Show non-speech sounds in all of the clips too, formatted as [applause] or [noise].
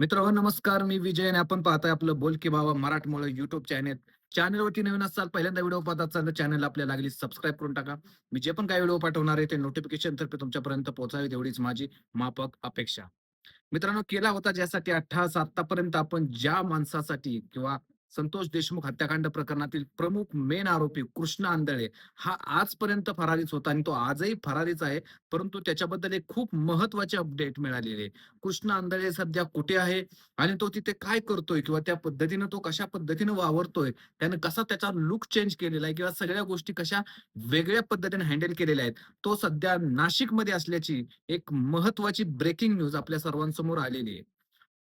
मित्रांनो नमस्कार. मी विजय आणि आपण पाहताय आपलं बोल की बाबा मराठमोळं युट्यूब चॅनेल चॅनलवरती नवीन असाल पहिल्यांदा व्हिडिओ पाहत असाल तर चॅनल आपल्या लागली सबस्क्राईब करून टाका. मी जे पण काही व्हिडिओ पाठवणार आहे ते नोटिफिकेशन तर्फे तुमच्यापर्यंत पोहोचावे तेवढीच माझी मापक अपेक्षा. मित्रांनो केला होता ज्यासाठी अठ्ठास आतापर्यंत आपण ज्या माणसासाठी किंवा संतोष देशमुख हत्याकांड प्रकरणातील प्रमुख मेन आरोपी कृष्ण आंधळे हा आजपर्यंत फरारीच होता आणि तो आजही फरारीच आहे. परंतु त्याच्याबद्दल एक खूप महत्त्वाचे अपडेट मिळालेले आहे. कृष्ण आंधळे सध्या कुठे आहे आणि तो तिथे काय करतोय किंवा त्या पद्धतीनं तो कशा पद्धतीनं वावरतोय? त्याने कसा त्याचा लुक चेंज केलेला आहे किंवा सगळ्या गोष्टी कशा वेगळ्या पद्धतीने हँडल केलेल्या आहेत? तो सध्या नाशिकमध्ये असल्याची एक महत्वाची ब्रेकिंग न्यूज आपल्या सर्वांसमोर आलेली आहे.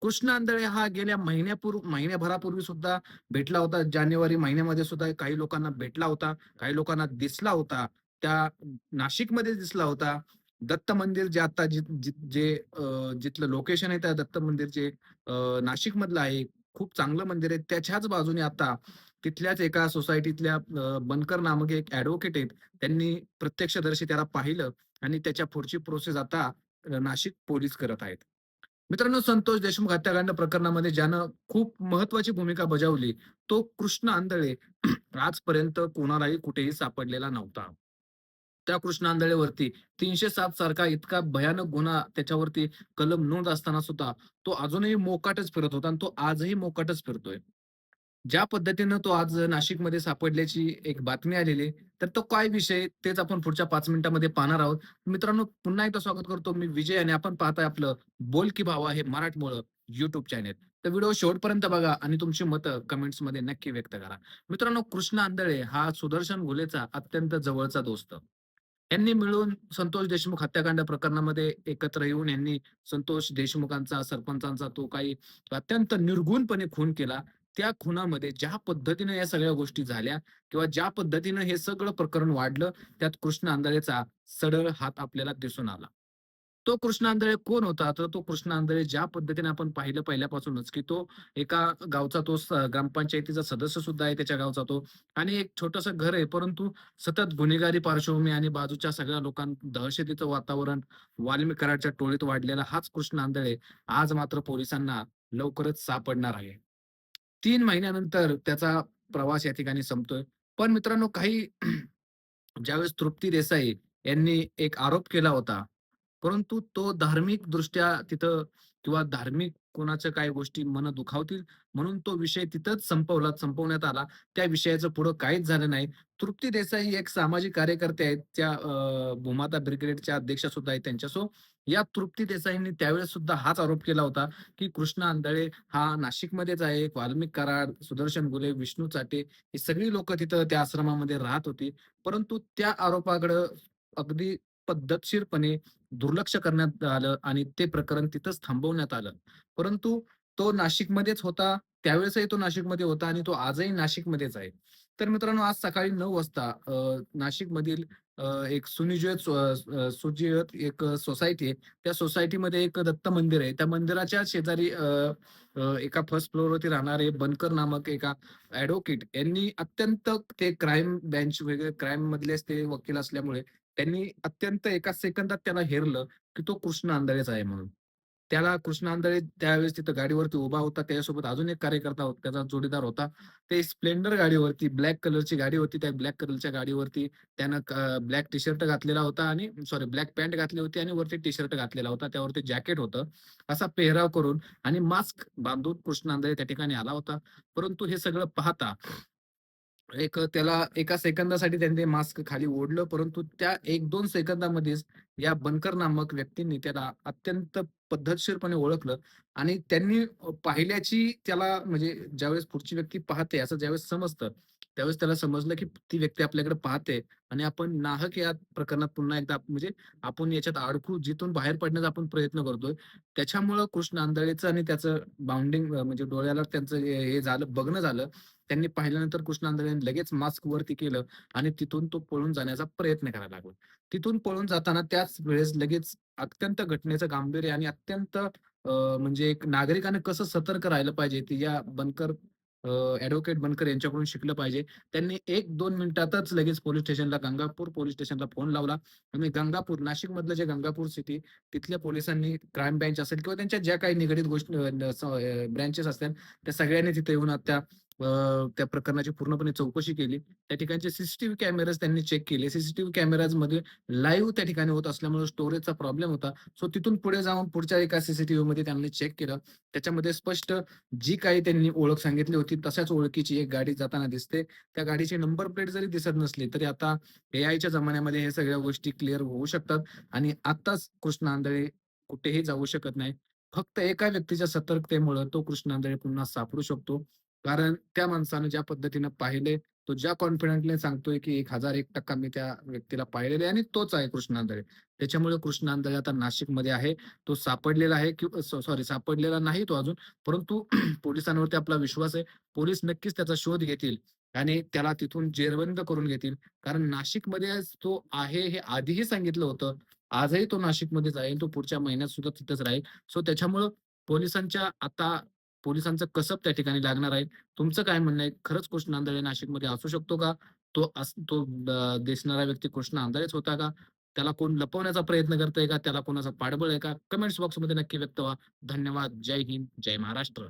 कृष्ण आंधळे हा गेल्या महिन्यापूर्वी महिन्याभरापूर्वी सुद्धा भेटला होता. जानेवारी महिन्यामध्ये सुद्धा काही लोकांना भेटला होता काही लोकांना दिसला होता. त्या नाशिकमध्ये दिसला होता. दत्त मंदिर जे आता जि- जे जिथलं लोकेशन आहे त्या दत्त मंदिरचे नाशिक मधलं आहे खूप चांगलं मंदिर आहे. त्याच्याच बाजूने आता तिथल्याच एका सोसायटीतल्या बनकर नामक एक ऍडव्होकेट आहेत. त्यांनी प्रत्यक्षदर्शी त्याला पाहिलं आणि त्याच्या पुढची प्रोसेस आता नाशिक पोलीस करत आहेत. मित्रांनो संतोष देशमुख हत्याकांड प्रकरणामध्ये ज्यानं खूप महत्वाची भूमिका बजावली तो कृष्ण आंधळे [clears throat] आजपर्यंत कोणालाही कुठेही सापडलेला नव्हता. त्या कृष्ण आंधळेवरती तीनशे सात सारखा इतका भयानक गुन्हा त्याच्यावरती कलम नोंद असताना सुद्धा तो अजूनही मोकाटच फिरत होता आणि तो आजही मोकाटच फिरतोय. ज्या पद्धतीनं तो आज नाशिकमध्ये सापडल्याची एक बातमी आलेली तर तो काय विषय तेच आपण पुढच्या पाच मिनिटांमध्ये पाहणार आहोत. मित्रांनो पुन्हा एकदा स्वागत करतो मी विजय आणि आपण पाहताय आपलं बोल की भावा हे मराठमोळं युट्यूब चॅनेल तर व्हिडिओ शेवटपर्यंत बघा आणि तुमची मतं कमेंट्समध्ये नक्की व्यक्त करा. मित्रांनो कृष्ण आंधळे हा सुदर्शन घुलेचा अत्यंत जवळचा दोस्त. यांनी मिळून संतोष देशमुख हत्याकांड प्रकरणामध्ये एकत्र येऊन यांनी संतोष देशमुखांचा सरपंचांचा तो काही अत्यंत निर्गुणपणे खून केला. त्या खुनामध्ये ज्या पद्धतीने या सगळ्या गोष्टी झाल्या किंवा ज्या पद्धतीनं हे सगळं प्रकरण वाढलं त्यात कृष्ण आंधळेचा सडळ हात आपल्याला दिसून आला. तो कृष्ण आंधळे कोण होता? तर तो कृष्ण आंधळे ज्या पद्धतीने आपण पाहिलं पहिल्यापासूनच की तो एका गावचा तो ग्रामपंचायतीचा सदस्य सुद्धा आहे त्याच्या गावचा तो आणि एक छोटस घर आहे परंतु सतत गुन्हेगारी पार्श्वभूमी आणि बाजूच्या सगळ्या लोकां दहशतीचं वातावरण वाल्मिकराच्या टोळीत वाढलेला हाच कृष्ण आंधळे आज मात्र पोलिसांना लवकरच सापडणार आहे. तीन महिन्यानंतर त्याचा प्रवास या ठिकाणी संपतोय. पण मित्रांनो काही [clears throat] ज्यावेळेस तृप्ती देसाई यांनी एक आरोप केला होता परंतु तो धार्मिक दृष्ट्या तिथं किंवा धार्मिक कोणाच्या काही गोष्टी मन दुखावतील म्हणून तो विषय तिथंच संपवला संपवण्यात आला. त्या विषयाचं पुढं काहीच झालं नाही. तृप्ती देसाई एक सामाजिक कार्यकर्ते आहेत. त्या भूमाता ब्रिगेडच्या अध्यक्षा सुद्धा आहेत त्यांच्यासो. या तृप्ती देसाईंनी त्यावेळेस सुद्धा हाच आरोप केला होता की कृष्ण आंधळे हा नाशिकमध्येच आहे वाल्मिक कराड सुदर्शन गुले विष्णू चाटे ही सगळी लोक तिथं त्या आश्रमामध्ये राहत होती. परंतु त्या आरोपाकडं अगदी पद्धतशीरपणे दुर्लक्ष करण्यात आलं आणि ते प्रकरण तिथंच थांबवण्यात आलं. परंतु तो नाशिकमध्येच होता. त्यावेळेसही तो नाशिकमध्ये होता आणि तो आजही नाशिकमध्येच आहे. तर मित्रांनो आज सकाळी नऊ वाजता नाशिकमधील एक सुनियोजित सो एक सोसायटी आहे. त्या सोसायटीमध्ये एक दत्त मंदिर आहे. त्या मंदिराच्या शेजारी एका फर्स्ट फ्लोअरवरती राहणारे बनकर नामक एका ऍडव्होकेट यांनी अत्यंत ते क्राईम बेंच वगैरे क्राईम मधलेच ते वकील असल्यामुळे त्यांनी अत्यंत एका सेकंदात त्याला हेरलं, की तो कृष्ण आंधळेच आहे म्हणून. त्याला कृष्ण आंधळे त्यावेळेस तिथं गाडीवरती उभा होता. त्याच्यासोबत अजून एक कार्यकर्ता त्याचा जोडीदार होता. ते स्प्लेंडर गाडीवरती ब्लॅक कलरची गाडी होती. त्या ब्लॅक कलरच्या गाडीवरती त्यानं ब्लॅक टी-शर्ट घातलेला होता आणि सॉरी ब्लॅक पॅन्ट घातली होती आणि वरती टी-शर्ट घातलेला होता. त्यावरती जॅकेट होतं. असा पेहराव करून आणि मास्क बांधून कृष्ण आंधळे त्या ठिकाणी आला होता. परंतु हे सगळं पाहता एक त्याला एका सेकंदासाठी त्यांनी मास्क खाली ओढलं, परंतु त्या 1-2 सेकंदामध्येच या बनकर नामक व्यक्तींनी त्याला अत्यंत पद्धतशीरपणे ओळखलं आणि त्यांनी अ, पाहिल्याची त्याला म्हणजे ज्यावेळेस पुढची व्यक्ती पाहते असं ज्यावेळेस समजतं, त्यावेळेस त्याला समजलं की ती व्यक्ती आपल्याकडे पाहते आणि आपण नाहक या प्रकरणात पुन्हा एकदा म्हणजे आपण याच्यात अडकू जिथून बाहेर पडण्याचा आपण प्रयत्न करतोय. त्याच्यामुळं कृष्ण आंधळेचं आणि त्याचं बाउंडिंग म्हणजे डोळ्याला त्यांचं हे झालं, बघणं झालं. त्यांनी पाहिल्यानंतर कृष्ण आंधळेने लगेच मास्क वरती केलं आणि तिथून तो पळून जाण्याचा प्रयत्न करायला लागला. तिथून पळून जाताना त्याच वेळेस लगेच अत्यंत घटनेचं गांभीर्य आणि अत्यंत म्हणजे एक नागरिकाने कसं सतर्क राहिलं पाहिजे ती या बनकर ॲडव्होकेट बनकर यांच्याकडून शिकलं पाहिजे. त्यांनी 1-2 मिनिटातच लगेच पोलीस स्टेशनला गंगापूर पोलीस स्टेशनला फोन लावला आणि गंगापूर नाशिक मधलं जे गंगापूर सिटी तिथल्या पोलिसांनी क्राईम ब्रँच असेल किंवा त्यांच्या ज्या काही निगडीत गोष्टी ब्रँचेस असतील त्या सगळ्यांनी तिथे येऊन त्या त्या प्रकरणाची पूर्णपणे चौकशी केली. त्या ठिकाणचे सीसीटीव्ही कॅमेराज त्यांनी चेक केले. सीसीटीव्ही कॅमेराजमध्ये लाईव्ह त्या ठिकाणी होत असल्यामुळे स्टोरेजचा प्रॉब्लेम होता. सो तिथून पुढे जाऊन पुढच्या एका सीसीटीव्ही मध्ये त्यांनी चेक केलं. त्याच्यामध्ये स्पष्ट जी काही त्यांनी ओळख सांगितली होती तशाच ओळखीची एक गाडी जाताना दिसते. त्या गाडीची नंबर प्लेट जरी दिसत नसली तरी आता एआयच्या जमान्यामध्ये हे सगळ्या गोष्टी क्लिअर होऊ शकतात आणि आताच कृष्ण आंधळे कुठेही जाऊ शकत नाही. फक्त एका व्यक्तीच्या सतर्कतेमुळं तो कृष्ण आंधळे पुन्हा सापडू शकतो. कारण त्या माणसानं ज्या पद्धतीनं पाहिले, तो ज्या कॉन्फिडंटने सांगतोय, की 1001% मी त्या व्यक्तीला पाहिलेले आहे आणि तोच आहे कृष्णांधळे त्याच्यामुळे कृष्णांधळे आता नाशिकमध्ये आहे. तो सापडलेला आहे की सॉरी सापडलेला नाही तो अजून, परंतु [clears throat] पोलिसांवरती आपला विश्वास आहे. पोलीस नक्कीच त्याचा शोध घेतील आणि त्याला तिथून जेरबंद करून घेतील. कारण नाशिकमध्ये तो आहे हे आधीही सांगितलं होतं. आजही तो नाशिकमध्येच आहे. तो पुढच्या महिन्यात सुद्धा तिथेच राहील. सो त्याच्यामुळं पोलिसांच्या आता पोलिसांचं कसब त्या ठिकाणी लागणार आहे. तुमचं काय म्हणणं आहे? खरंच कृष्ण आंधळे नाशिकमध्ये असू शकतो का? तो अस तो दिसणारा व्यक्ती कृष्ण आंधळेच होता का? त्याला कोण लपवण्याचा प्रयत्न करतोय का? त्याला कोणाचा पाठबळ आहे का? कमेंट्स बॉक्समध्ये नक्की व्यक्त व्हा. धन्यवाद. जय हिंद. जय महाराष्ट्र.